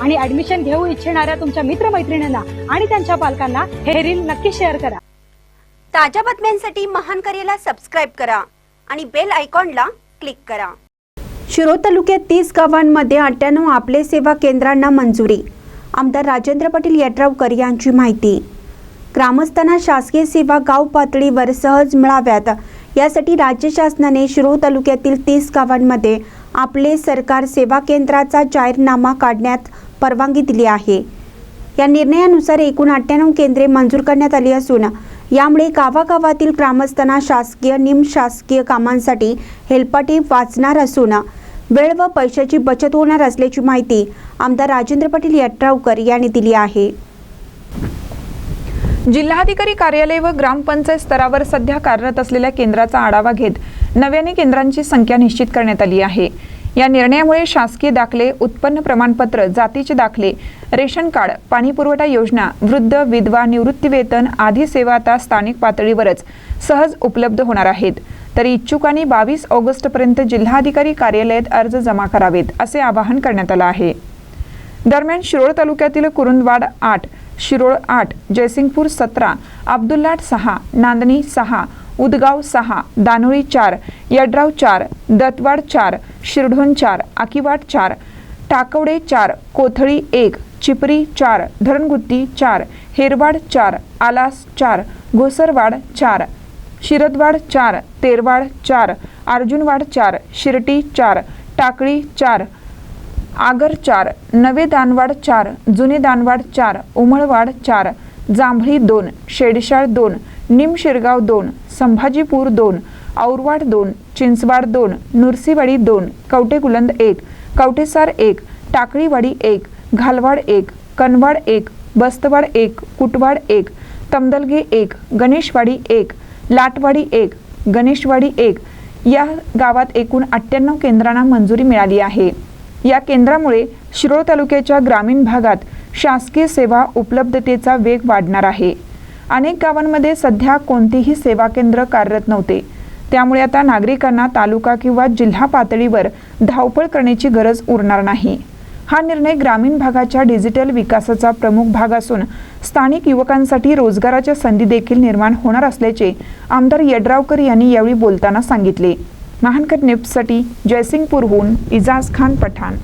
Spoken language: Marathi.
आणि ऍडमिशन घेऊ इच्छिणाऱ्या तुमच्या मित्रमैत्रिणींना आणि त्यांच्या पालकांना हे रील नक्की शेअर करा. ताज्या बातम्यांसाठी महान करेला सबस्क्राईब करा आणि बेल आयकॉनला क्लिक करा. शिरोळ तालुक्यात तीस गावांमध्ये अठ्ठ्याण्णव आपले सेवा केंद्रांना मंजुरी. आमदार राजेंद्र पाटील यड्रावकर यांची माहिती. ग्रामस्थांना शासकीय सेवा गाव पातळीवर सहज मिळाव्यात. यासाठी राज्य शासनाने शिरोळ तालुक्यातील तीस गावांमध्ये आपले सरकार सेवा केंद्राचा जाहीरनामा काढण्यात परवानगी दिली आहे. या निर्णयानुसार एकूण अठ्ठ्याण्णव केंद्रे मंजूर करण्यात आली असून यामुळे गावागावातील ग्रामस्थांना शासकीय निमशासकीय कामांसाठी हेलपाटी वाचणार असून वेळ व पैशाची बचत होणार असल्याची माहिती आमदार राजेंद्र पाटील यड्रावकर यांनी दिली आहे. जिल्हाधिकारी कार्यालय व ग्रामपंचायत स्तरावर सध्या कार्यरत असलेल्या केंद्राचा आढावा घेत नव्याने केंद्रांची संख्या निश्चित करण्यात आली आहे. या निर्णयामुळे शासकीय दाखले उत्पन्न प्रमाणपत्र जातीचे दाखले रेशन कार्ड पाणीपुरवठा योजना वृद्ध विधवा निवृत्तीवेतन आदी सेवा आता स्थानिक पातळीवरच सहज उपलब्ध होणार आहेत. तर इच्छुकांनी बावीस ऑगस्टपर्यंत जिल्हाधिकारी कार्यालयात अर्ज जमा करावेत असे आवाहन करण्यात आलं आहे. दरम्यान शिरोळ तालुक्यातील कुरुंदवाड आठ शिरोळ आठ जयसिंगपूर सतरा अब्दुल्लाट सहा नांदणी सहा उदगाव सहा दानोळी चार यड्राव चार दत्तवाड चार शिरढोण चार आकिवाट चार टाकवडे चार कोथळी एक चिपरी चार धरणगुत्ती चार हेरवाड चार आलास चार घोसरवाड चार शिरदवाड चार तेरवाड चार अर्जुनवाड चार शिरटी चार टाकळी चार आगर चार नवे दानवाड चार जुने दानवाड चार उमळवाड चार जांभळी दोन शेडशाळ दोन निमशिरगाव दोन संभाजीपूर दोन औरवाड दोन चिंचवाड दोन नुरसीवाडी दोन कवटेकुलंद एक कवटेसार एक टाकळीवाडी एक घालवाड एक कनवाड एक बस्तवाड एक कुटवाड एक तमदलगे एक गणेशवाडी एक लाटवाडी एक गणेशवाडी एक. या गावात एकूण अठ्ठ्याण्णव केंद्रांना मंजुरी मिळाली आहे. या केंद्रामुळे शिरोळ तालुक्याच्या ग्रामीण भागात शासकीय सेवा उपलब्धतेचा वेग वाढणार आहे. अनेक गावांमध्ये सध्या कोणतीही सेवा केंद्र कार्यरत नव्हते. त्यामुळे आता नागरिकांना तालुका किंवा जिल्हा पातळीवर धावपळ करण्याची गरज उरणार नाही. हा निर्णय ग्रामीण भागाच्या डिजिटल विकासाचा प्रमुख भाग असून स्थानिक युवकांसाठी रोजगाराच्या संधी देखील निर्माण होणार असल्याचे आमदार यड्रावकर यांनी यावेळी बोलताना सांगितले. महानकट न्यूजसाठी जयसिंगपूरहून इजाज खान पठाण.